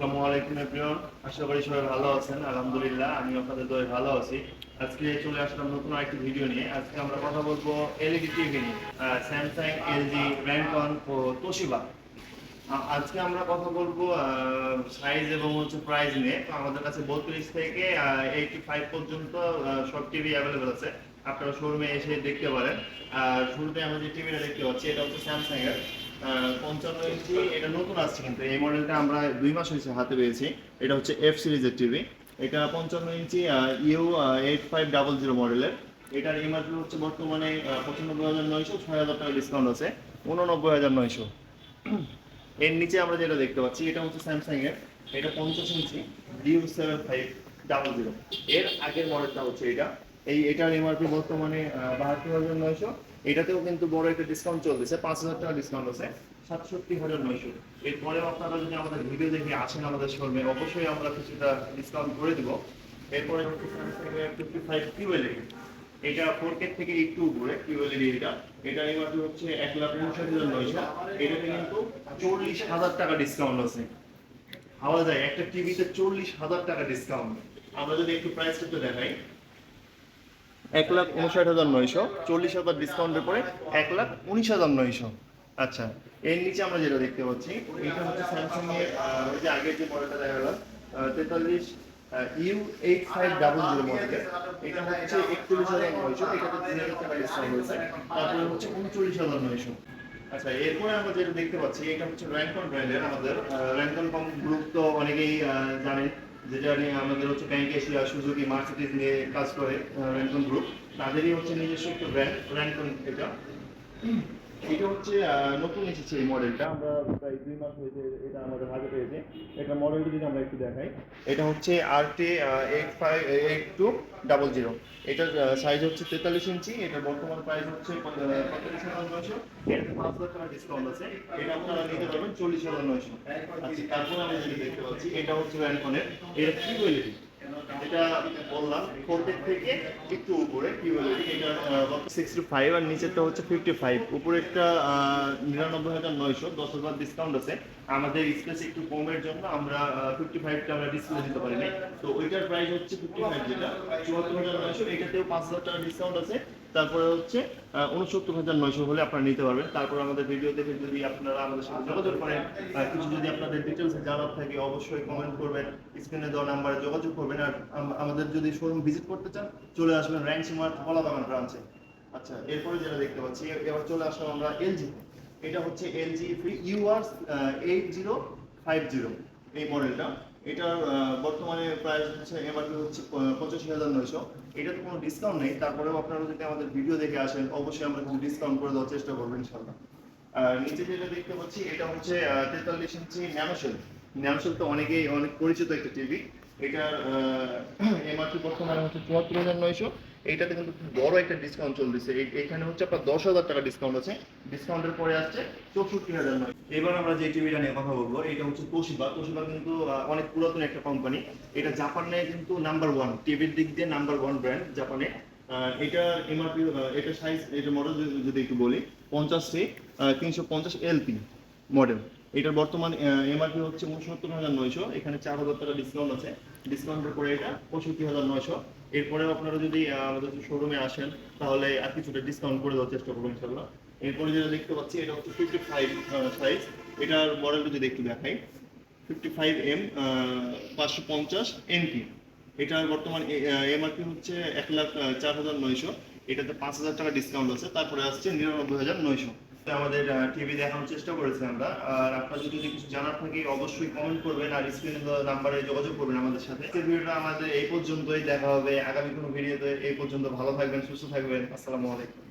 আজকে আমরা কথা বলব এলইডি কথা বলব সাইজ এবং হচ্ছে প্রাইস নিয়ে। তো আমাদের কাছে বত্রিশ থেকে এইটি ফাইভ পর্যন্ত সব টিভি অ্যাভেলেবেল আছে। আপনারা শোরুমে এসে দেখতে পারেন। আর শুরুতে আমরা যে টিভিটা দেখতে পাচ্ছি, এটা হচ্ছে স্যামসাং এর। পঞ্চান্ন ইঞ্চি, এটা নতুন আসছে কিন্তু, এই মডেলটা আমরা দুই মাস হয়েছে হাতে পেয়েছি। এটা হচ্ছে এফ সিরিজের টিভি এটা পঞ্চান্ন inch U eight five double zero মডেলের। এটার এমআরপি হচ্ছে বর্তমানে পঁচানব্বই হাজার নয়শো, ছয় হাজার টাকা ডিসকাউন্ট আছে, উননব্বই হাজার নয়শো। এর নিচে আমরা যেটা দেখতে পাচ্ছি, এটা হচ্ছে স্যামসাং এর। এটা পঞ্চাশ inch DU seven five double zero এর আগের মডেলটা হচ্ছে এটা। এই, এটার এমআরপি বর্তমানে বাহাত্তর হাজার নয়শো এটাতেও কিন্তু বড় একটা ডিসকাউন্ট চলতেছে। পাঁচ হাজার টাকা ডিসকাউন্ট আছে। সাতষট্টি হাজার নয়শো। এরপরেও আপনারা যদি আমাদের ভিডিও দেখে আসেন আমাদের শোরুমে অবশ্যই আমরা কিছুটা ডিসকাউন্ট করে দিব। এরপরে ফিফটি ফাইভ কিউএলইডি এটা ফোর কে থেকে একটু উপরে কিউএলইডি এটা। এটা এমআরপি হচ্ছে এক লাখ উনষাট হাজার নয়শো। এটাতে কিন্তু চল্লিশ হাজার টাকা ডিসকাউন্ট আছে। ভাবা যায়, একটা টিভিতে চল্লিশ হাজার টাকা ডিসকাউন্ট আমরা যদি একটু প্রাইসটা একটু দেখাই। এক লাখ উনষাট হাজার নয়শো, চল্লিশ হাজার ডিসকাউন্টের পরে এক লাখ উনিশ হাজার নয়শো। আচ্ছা এর নিচে আমরা যেটা দেখতে পাচ্ছি, এটা হচ্ছে স্যামসাং এর ওই যে আগের যে মডেলটা দেখা গেল তেতাল্লিশ U eight five double zero মডেলের এটা হচ্ছে একচল্লিশ হাজার নয়শো এটাতে তিন হাজার টাকা ডিসকাউন্ট হয়েছে, তারপরে হচ্ছে উনচল্লিশ হাজার নয়শো। আচ্ছা এরপরে আমরা যেটা দেখতে পাচ্ছি, এটা হচ্ছে র্যাঙ্কন ব্র্যান্ডের আমাদের র্যাঙ্কন গ্রুপ তো অনেকেই জানেন। যেটা নিয়ে আমাদের হচ্ছে ব্যাংক এশিয়া সুজুকি মার্সিডিজ নিয়ে কাজ করে র্যাঙ্কন গ্রুপ তাদেরই হচ্ছে নিজস্ব একটা ব্র্যান্ড র্যাঙ্কন এটা। এটা হচ্ছে নতুন এসেছে এই মডেলটা। আমরা প্রায় দুই মাস হয়েছে এটা আমাদের হাতে পেয়েছে। এটা মডেলটি যদি আমরা একটু দেখাই, এটা হচ্ছে R T eight five eight two double zero এটার সাইজ হচ্ছে তেতাল্লিশ ইঞ্চি, এটার বর্তমান প্রাইস হচ্ছে পঁয়তাল্লিশ হাজার নয়শো। এর পাঁচ হাজার টাকা ডিসকাউন্ট আছে। এটা আপনারা নিতে পারবেন চল্লিশ হাজার নয়শো। আচ্ছা তারপর আমরা যেটা দেখতে পাচ্ছি, এটা হচ্ছে র্যানকনের এটা কি কোয়ালিটি এটা বললাম ফোরটেক থেকে একটু উপরে, কি বলে এটা সিক্সটি ফাইভ আর নিচেরটা হচ্ছে ফিফটি ফাইভ উপরেরটা নিরানব্বই হাজার নয়শো। দশ হাজার ডিসকাউন্ট আছে। আমাদের স্পেস একটু কমের জন্য আমরা ফিফটি ফাইভটা আমরা ডিসপ্লে দিতে পারি নাই তো ওইটার প্রাইস হচ্ছে ফিফটি ফাইভ যেটা। চুয়াত্তর হাজার নয়শো। এটাতেও পাঁচ হাজার টাকা ডিসকাউন্ট আছে। তারপরে হচ্ছে উনসত্তর হাজার নয়শো হলে আপনারা নিতে পারবেন। তারপর আমাদের ভিডিও দেখে যদি আপনারা আমাদের সাথে যোগাযোগ করেন কিছু যদি আপনাদের ডিটেলসে জানার থাকে, অবশ্যই কমেন্ট করবেন। স্ক্রিনে দেওয়া নাম্বারে যোগাযোগ করবেন। আর আমাদের যদি শোরুম ভিজিট করতে চান, চলে আসবেন র্যাঙ্ক সিমার্ট কলাবাগান ব্রাঞ্চে আচ্ছা এরপরে যেটা দেখতে পাচ্ছি এবার চলে আসলাম আমরা এলজি এটা হচ্ছে LG free UR eight zero five zero এই মডেলটা এটার বর্তমানে প্রাইস হচ্ছে এমআরপি হচ্ছে পঁচাশি হাজার নয়শো। এটাতে কোনো ডিসকাউন্ট নেই, তারপরেও আপনারা যদি আমাদের ভিডিও দেখে আসেন, অবশ্যই আমরা কিছু ডিসকাউন্ট করে দেওয়ার চেষ্টা করব ইনশাল্লাহ নিচে যেটা দেখতে পাচ্ছি, এটা হচ্ছে তেতাল্লিশ ইঞ্চি ন্যানোশেল ন্যানোশেল তো অনেকেই, অনেক পরিচিত একটা টিভি এটার এমআরপি বর্তমানে হচ্ছে চুয়াত্তর হাজার নয়শো। এইটাতে কিন্তু বড় একটা ডিসকাউন্ট চলতেছে। এই- এইখানে হচ্ছে আপনার দশ হাজার টাকা ডিসকাউন্ট আছে। ডিসকাউন্টের পরে আসছে চৌষট্টি হাজার নয় এবার আমরা যে টিভিটা নিয়ে কথা বলব, এটা হচ্ছে তোশিবা তোশিবা কিন্তু অনেক পুরাতন একটা কোম্পানি এটা জাপানে কিন্তু নাম্বার ওয়ান টিভির দিক দিয়ে নাম্বার ওয়ান ব্র্যান্ড জাপানে এটার এমআরপি এটা সাইজ এটা মডেল যদি একটু বলি পঞ্চাশটি তিনশো পঞ্চাশ এলপি মডেল এটার বর্তমান এমআরপি হচ্ছে উনসত্তর হাজার নয়শো, এখানে চার হাজার টাকা ডিসকাউন্ট আছে। ডিসকাউন্টের পরে এটা পঁয়ষট্টি হাজার নয়শো। এরপরেও আপনারা যদি আমাদের শোরুমে আসেন, তাহলে আর কিছুটা ডিসকাউন্ট করে দেওয়ার চেষ্টা করব ইনশাল্লাহ এরপরে যেটা দেখতে পাচ্ছি, এটা হচ্ছে ফিফটি ফাইভ সাইজ এটার মডেলটা যদি একটু দেখাই ফিফটি ফাইভ এম পাঁচশো পঞ্চাশ এনপি এটার বর্তমান এমআরপি হচ্ছে এক লাখ চার হাজার নয়শো। এটাতে পাঁচ হাজার টাকা ডিসকাউন্ট আছে, তারপরে আসছে নিরানব্বই হাজার নয়শো। আমাদের টিভি দেখানোর চেষ্টা করেছি আমরা। আর আপনার যদি কিছু জানার থাকে, অবশ্যই কমেন্ট করবেন আর স্ক্রিনে নাম্বারে যোগাযোগ করবেন আমাদের সাথে। ভিডিওটা আমাদের এই পর্যন্তই। দেখা হবে আগামী কোনো ভিডিওতে এই পর্যন্ত ভালো থাকবেন, সুস্থ থাকবেন। আসসালামু আলাইকুম।